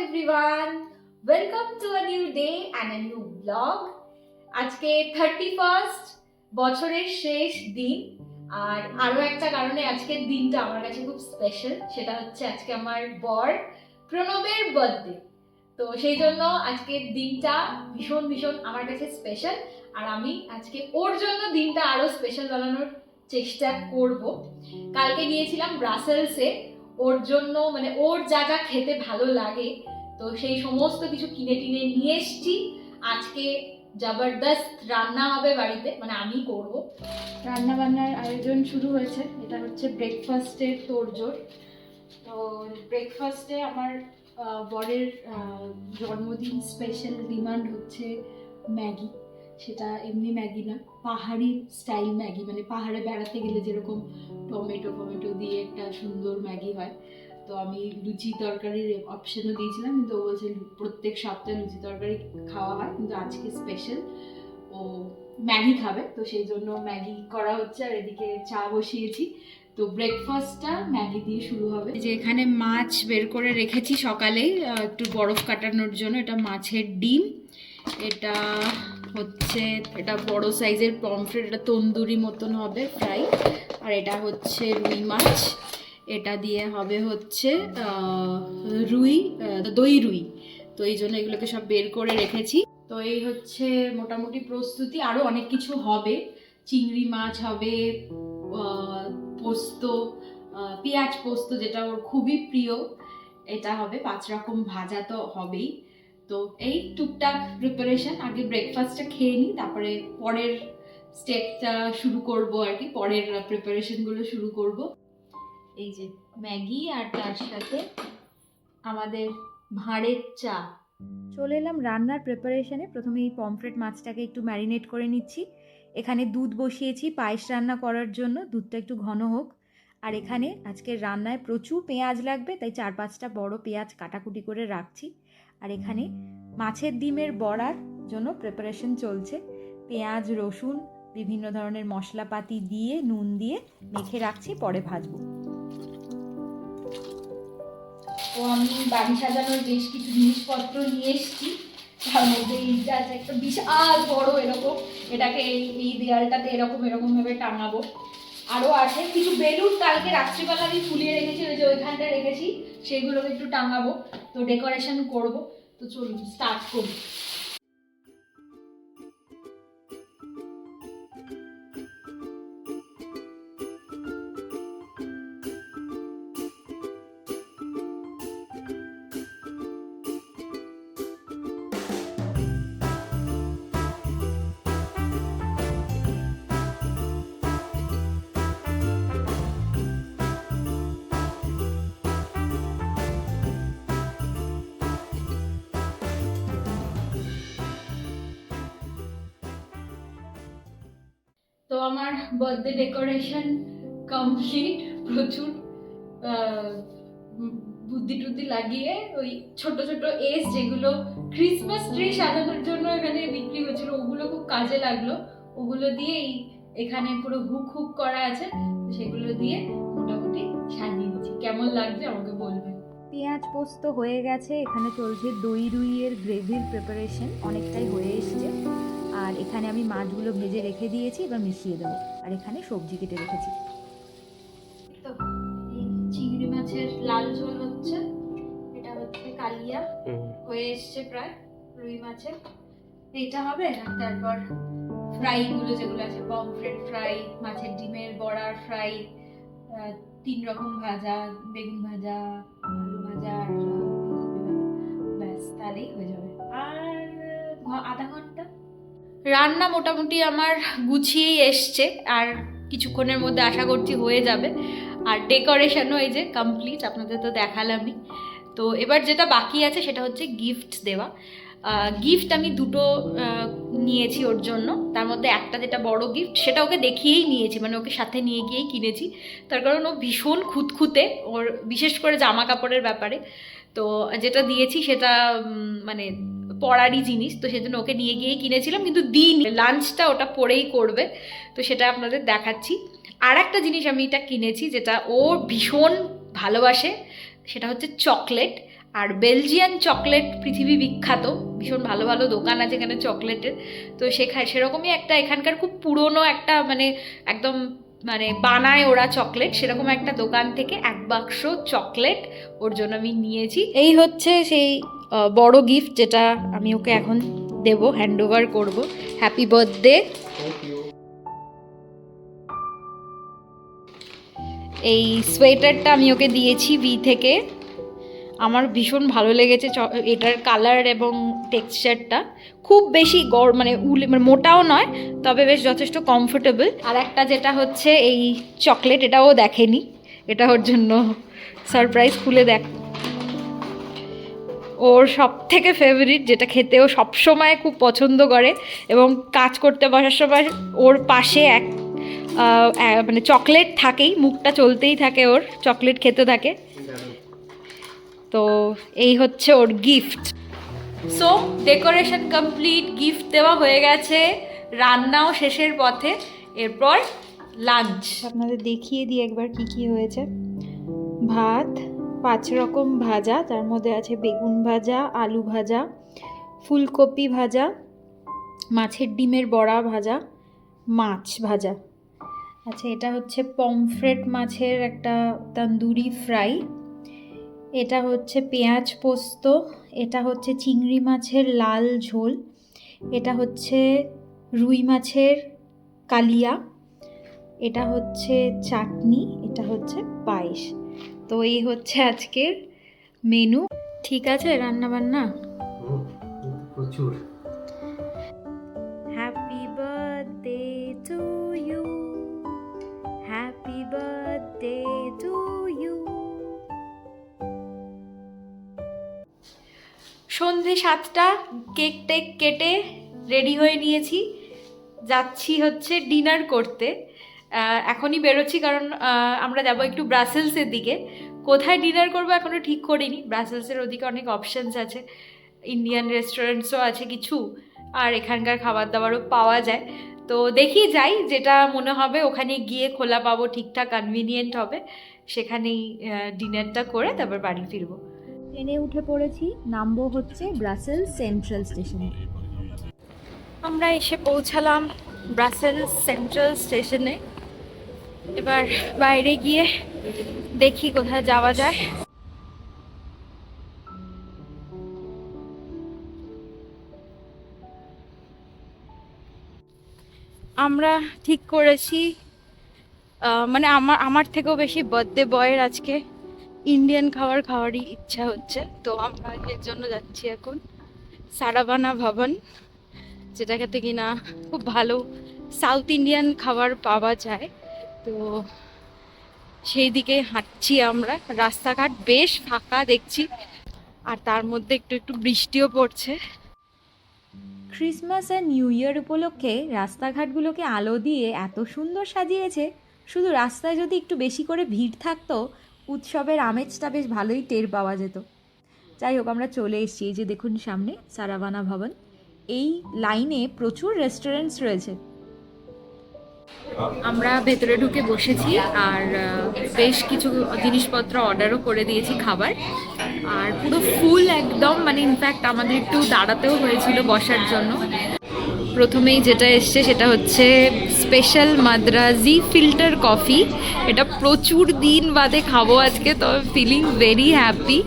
Everyone welcome to a new day and a new blog আজকে thirty first বছরের শেষ দিন। আর আরও একটা কারণে আজকের দিনটা আমার কাছে খুব স্পেশাল সেটা হচ্ছে আজকে আমার বর প্রণবের বার্থডে তো সেই জন্য আজকের দিনটা ভীষণ ভীষণ আমার কাছে স্পেশাল আর আমি আজকে ওর জন্য দিনটা আরও স্পেশাল বানানোর চেষ্টা করব। কালকে গিয়েছিলাম ব্রাসেলসে ওর জন্য মানে ওর যা যা খেতে ভালো লাগে, তো সেই সমস্ত কিছু কিনে টিনে নিয়ে এসছি। আজকে জবরদস্ত রান্না হবে বাড়িতে মানে আমি করব। রান্না বান্নার আয়োজন শুরু হয়েছে, এটা হচ্ছে ব্রেকফাস্টের তোড়জোড়। তো ব্রেকফাস্টে আমার বরের জন্মদিন স্পেশাল ডিমান্ড হচ্ছে ম্যাগি। সেটা এমনি ম্যাগি না। পাহাড়ি স্টাইল ম্যাগি মানে পাহাড়ে বেড়াতে গেলে যেরকম টমেটো ফমেটো দিয়ে একটা সুন্দর ম্যাগি হয়। তো আমি লুচি তরকারির অপশনও দিয়েছিলাম, কিন্তু ও বলছে প্রত্যেক সপ্তাহে লুচি তরকারি খাওয়া হয়, কিন্তু আজকে স্পেশাল ও ম্যাগি খাবে, তো সেই জন্য ম্যাগি করা হচ্ছে, আর এদিকে চা বসিয়েছি। তো ব্রেকফাস্টটা ম্যাগি দিয়ে শুরু হবে। যে এখানে মাছ বের করে রেখেছি সকালেই একটু বরফ কাটানোর জন্য, এটা মাছের ডিম। এটা হচ্ছে, এটা বড় সাইজের পমফ্রেট, এটা তন্দুরি মতন হবে ফ্রাই। আর এটা হচ্ছে রুই মাছ। এটা দিয়ে হবে হচ্ছে রুই দই রুই। তো এই জন্য এগুলোকে সব বের করে রেখেছি। তো এই হচ্ছে মোটামুটি প্রস্তুতি। আরও অনেক কিছু হবে। চিংড়ি মাছ হবে পোস্ত পেঁয়াজ পোস্ত, যেটা ওর খুবই প্রিয়। এটা হবে, পাঁচ রকম ভাজা তো হবেই। তো এই টুকটাক প্রিপারেশন আগে ব্রেকফাস্টটা খেয়ে নিই, তারপরে পরের স্টেপটা শুরু করব আর কি, পরের প্রিপারেশনগুলো শুরু করব। এই যে ম্যাগি আর তার সাথে আমাদের ভাঁড়ের চা। চলে এলাম রান্নার প্রিপারেশনে প্রথমে এই পমফ্রেট মাছটাকে একটু ম্যারিনেট করে নিচ্ছি। এখানে দুধ বসিয়েছি পায়েস রান্না করার জন্য, দুধটা একটু ঘন হোক। আর এখানে আজকের রান্নায় প্রচুর পেঁয়াজ লাগবে, তাই চার পাঁচটা বড় পেঁয়াজ কাটাকুটি করে রাখছি। আর এখানে মাছের ডিমের বড়ার জন্য প্রিপারেশন চলছে। পেঁয়াজ, রসুন, বিভিন্ন ধরনের মশলাপাতি দিয়ে, নুন দিয়ে মেখে রাখছি, পরে ভাজবো। তো আমি বাড়ি সাজানোর বেশ কিছু জিনিসপত্র নিয়ে এসেছি। তার মধ্যে এইটা আছে একটা বিশাল বড় এরকম, এটাকে এই এই দেয়ালটাতে এরকম এরকম ভাবে টাঙাবো। আরও আছে কিছু বেলুন কালকে রাত্রিবেলা আমি ফুলিয়ে রেখেছি, ওই যে ওইখানটা রেখেছি, সেগুলোকে একটু টাঙাবো। তো ডেকোরেশন করব তো চলুন স্টার্ট করি। তো আমার বার্থডে ডেকোরেশন কমপ্লিট প্রচুর বুদ্ধি টুদ্ধি লাগিয়ে ওই ছোট ছোট এস যেগুলো ক্রিসমাস ট্রি সাজানোর জন্য এখানে বিক্রি হচ্ছিল ওগুলো খুব কাজে লাগল। ওগুলো দিয়ে এই এখানে পুরো হুক হুক করা আছে সেগুলো দিয়ে মোটামুটি সাজিয়ে দিচ্ছি কেমন লাগছে আমাকে বলবে পেঁয়াজ পোস্ত হয়ে গেছে, এখানে চলছে দই রুইয়ের গ্রেভির প্রিপারেশন অনেকটাই হয়ে এসছে। আর এখানে আমি মাছগুলো ভেজে রেখে দিয়েছি এবার মিশিয়ে দেবো। আর এখানে সবজি কেটে রেখেছি। তো এই চিংড়ি মাছের লাল ঝোল হচ্ছে এটা হচ্ছে কালিয়া। হয়ে এসছে প্রায় রুই মাছের। এটা হবে আর তারপর ফ্রাই গুলো যেগুলো আছে পমফ্রেট ফ্রাই মাছের ডিমের বড়ার ফ্রাই তিন রকম ভাজা বেগুন ভাজা আলু ভাজা আর ব্যাস তাহলেই হয়ে যাবে। আর আধা ঘণ্টা রান্না মোটামুটি আমার গুছিয়েই এসছে, আর কিছুক্ষণের মধ্যে আশা করছি হয়ে যাবে। আর ডেকোরেশনও এই যে কমপ্লিট আপনাদের তো দেখালামই। তো এবার যেটা বাকি আছে সেটা হচ্ছে গিফট দেওয়া। গিফট আমি দুটো নিয়েছি ওর জন্য। তার মধ্যে একটা যেটা বড় গিফট সেটা ওকে দেখিয়েই নিয়েছি মানে ওকে সাথে নিয়ে গিয়েই কিনেছি। তার কারণ ও ভীষণ খুঁতখুঁতে, ওর বিশেষ করে জামা কাপড়ের ব্যাপারে। তো যেটা দিয়েছি সেটা মানে পড়ারই জিনিস, তো সেজন্য ওকে নিয়ে গিয়েই কিনেছিলাম, কিন্তু দিন লাঞ্চটা ওটা পরেই করবে, তো সেটা আপনাদের দেখাচ্ছি। আর একটা জিনিস আমি এটা কিনেছি, যেটা ও ভীষণ ভালোবাসে, সেটা হচ্ছে চকলেট। আর বেলজিয়ান চকলেট পৃথিবী বিখ্যাত, ভীষণ ভালো ভালো দোকান আছে এখানে চকলেটের, তো সেখানে সেরকমই একটা এখানকার খুব পুরনো একটা মানে একদম মানে বানায় ওরা চকলেট সেরকম একটা দোকান থেকে এক বাক্স চকলেট ওর জন্য আমি নিয়েছি। এই হচ্ছে সেই বড় গিফট যেটা আমি ওকে এখন দেব হ্যান্ড ওভার করব হ্যাপি বার্থডে এই সোয়েটারটা আমি ওকে দিয়েছি বি থেকে। আমার ভীষণ ভালো লেগেছে এটার কালার এবং টেক্সচারটা খুব বেশি গড় মানে উল মানে মোটাও নয়, তবে বেশ যথেষ্ট কমফোর্টেবল আর একটা যেটা হচ্ছে এই চকলেট এটাও দেখেনি। এটা ওর জন্য সারপ্রাইজ খুলে দেখ। ওর সব থেকে ফেভারিট যেটা খেতে ও সবসময় খুব পছন্দ করে এবং কাজ করতে বসার সময় ওর পাশে এক মানে চকলেট থাকেই, মুখটা চলতেই থাকে ওর চকলেট খেতে থাকে। তো এই হচ্ছে ওর gift so decoration complete gift দেওয়া হয়ে গেছে। রান্নাও শেষের পথে। এরপর লাঞ্চ আপনাদের দেখিয়ে দিই একবার কি কি হয়েছে। ভাত, পাঁচ রকম ভাজা, তার মধ্যে আছে বেগুন ভাজা, আলু ভাজা, ফুলকপি ভাজা, মাছের ডিমের বড়া ভাজা, মাছ ভাজা। আচ্ছা এটা হচ্ছে পমফ্রেট মাছের একটা তন্দুরি ফ্রাই এটা হচ্ছে পেঁয়াজ পোস্ত, এটা হচ্ছে চিংড়ি মাছের লাল ঝোল, এটা হচ্ছে রুই মাছের কালিয়া, এটা হচ্ছে চাটনি, এটা হচ্ছে পায়েস। তো এই হচ্ছে আজকের মেনু ঠিক আছে, রান্নাবান্না? প্রচুর। সন্ধে সাতটা, কেক টেক কেটে রেডি হয়ে নিয়েছি। যাচ্ছি হচ্ছে ডিনার করতে। এখনই বেরোচ্ছি কারণ আমরা যাব একটু ব্রাসেলসের দিকে। কোথায় ডিনার করব এখনও ঠিক করিনি। ব্রাসেলসের ওদিকে অনেক অপশানস আছে। ইন্ডিয়ান রেস্টুরেন্টসও আছে কিছু। আর এখানকার খাবার দাবারও পাওয়া যায়। তো দেখি যাই, যেটা মনে হবে ওখানে গিয়ে খোলা পাবো, ঠিকঠাক কনভিনিয়েন্ট হবে। সেখানেই ডিনারটা করে তারপর বাড়ি ফিরবো। ট্রেনে উঠে পড়েছি, নামবো হচ্ছে ব্রাসেলস সেন্ট্রাল স্টেশনে। আমরা এসে পৌঁছালাম ব্রাসেলস সেন্ট্রাল স্টেশনে। এবার বাইরে গিয়ে দেখি কোথায় যাওয়া যায়। আমরা ঠিক করেছি মানে আমার আমার থেকেও বেশি বার্থডে বয়ের আজকে। ইন্ডিয়ান খাবার খাওয়ারই ইচ্ছা হচ্ছে। তো আমরা এর জন্য যাচ্ছি এখন সারাবানা ভবন, যেটাকে কিনা খুব ভালো সাউথ ইন্ডিয়ান খাবার পাওয়া যায়। তো সেই দিকে হাঁটছি আমরা। রাস্তাঘাট বেশ ফাঁকা দেখছি, আর তার মধ্যে একটু একটু বৃষ্টিও পড়ছে। ক্রিসমাস আর নিউ ইয়ার উপলক্ষে রাস্তাঘাটগুলোকে আলো দিয়ে এত সুন্দর সাজিয়েছে। শুধু রাস্তায় যদি একটু বেশি করে ভিড় থাকতো উৎসবের আমেজটা বেশ ভালোই টের পাওয়া যেত। যাই হোক, আমরা চলে এসেছি। এই যে দেখুন সামনে সারাবানা ভবন। এই লাইনে প্রচুর রেস্টুরেন্টস রয়েছে। আমরা ভেতরে ঢুকে বসেছি আর বেশ কিছু জিনিসপত্র অর্ডারও করে দিয়েছি খাবার। আর পুরো ফুল একদম মানে ইনফ্যাক্ট আমাদের একটু দাঁড়াতেও হয়েছিল বসার জন্য। প্রথমেই যেটা এসছে সেটা হচ্ছে স্পেশাল মাদ্রাজি ফিল্টার কফি এটা প্রচুর দিন বাদে খাব আজকে তো ফিলিং ভেরি হ্যাপি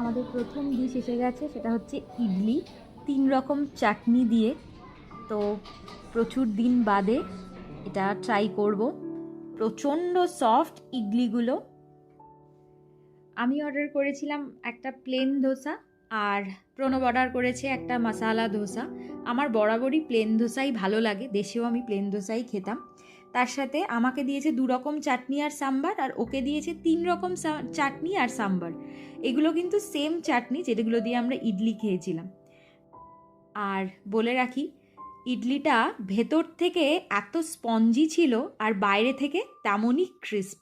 আমাদের প্রথম ডিশ এসে গেছে, সেটা হচ্ছে ইডলি। তিন রকম চাটনি দিয়ে, তো প্রচুর দিন বাদে এটা ট্রাই করব। প্রচণ্ড সফট ইডলিগুলো। আমি অর্ডার করেছিলাম একটা প্লেন ধোসা আর প্রণব অর্ডার করেছে একটা মশালা ধোসা। আমার বরাবরই প্লেন ধোসাই ভালো লাগে, দেশেও আমি প্লেন ধোসাই খেতাম। তার সাথে আমাকে দিয়েছে দু রকম চাটনি আর সাম্বার আর ওকে দিয়েছে তিন রকম চাটনি আর সাম্বার। এগুলো কিন্তু সেম চাটনি যেগুলো দিয়ে আমরা ইডলি খেয়েছিলাম। আর বলে রাখি, ইডলিটা ভেতর থেকে এত স্পঞ্জি ছিল আর বাইরে থেকে তেমনই ক্রিস্প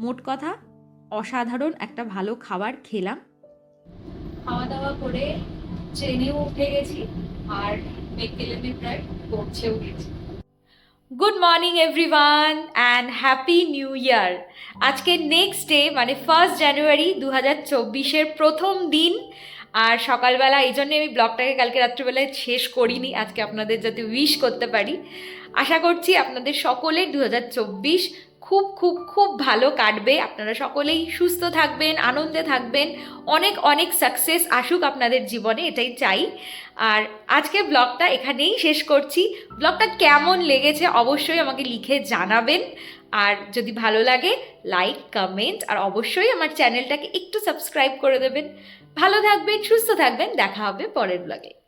মোট কথা অসাধারণ একটা ভালো খাবার খেলাম। খাওয়া দাওয়া করে ট্রেনেও উঠে গেছি আর মেকেলেমে প্রায় পড়ছেও গেছে। Good morning everyone and happy new year আজকে নেক্সট ডে মানে ফার্স্ট জানুয়ারি দু হাজার চব্বিশের প্রথম দিন। আর সকালবেলা এই জন্যে আমি ব্লগটাকে কালকে রাত্রিবেলায় শেষ করিনি আজকে আপনাদের যাতে উইশ করতে পারি। আশা করছি আপনাদের সকলের দু হাজার চব্বিশ খুব খুব খুব ভালো কাটবে। আপনারা সকলেই সুস্থ থাকবেন, আনন্দে থাকবেন। অনেক অনেক সাকসেস আসুক আপনাদের জীবনে, এটাই চাই। আর আজকে ব্লগটা এখানেই শেষ করছি। ব্লগটা কেমন লেগেছে অবশ্যই আমাকে লিখে জানাবেন। আর যদি ভালো লাগে লাইক কমেন্ট আর অবশ্যই আমার চ্যানেলটাকে একটু সাবস্ক্রাইব করে দেবেন। ভালো থাকবেন, সুস্থ থাকবেন। দেখা হবে পরের ব্লগে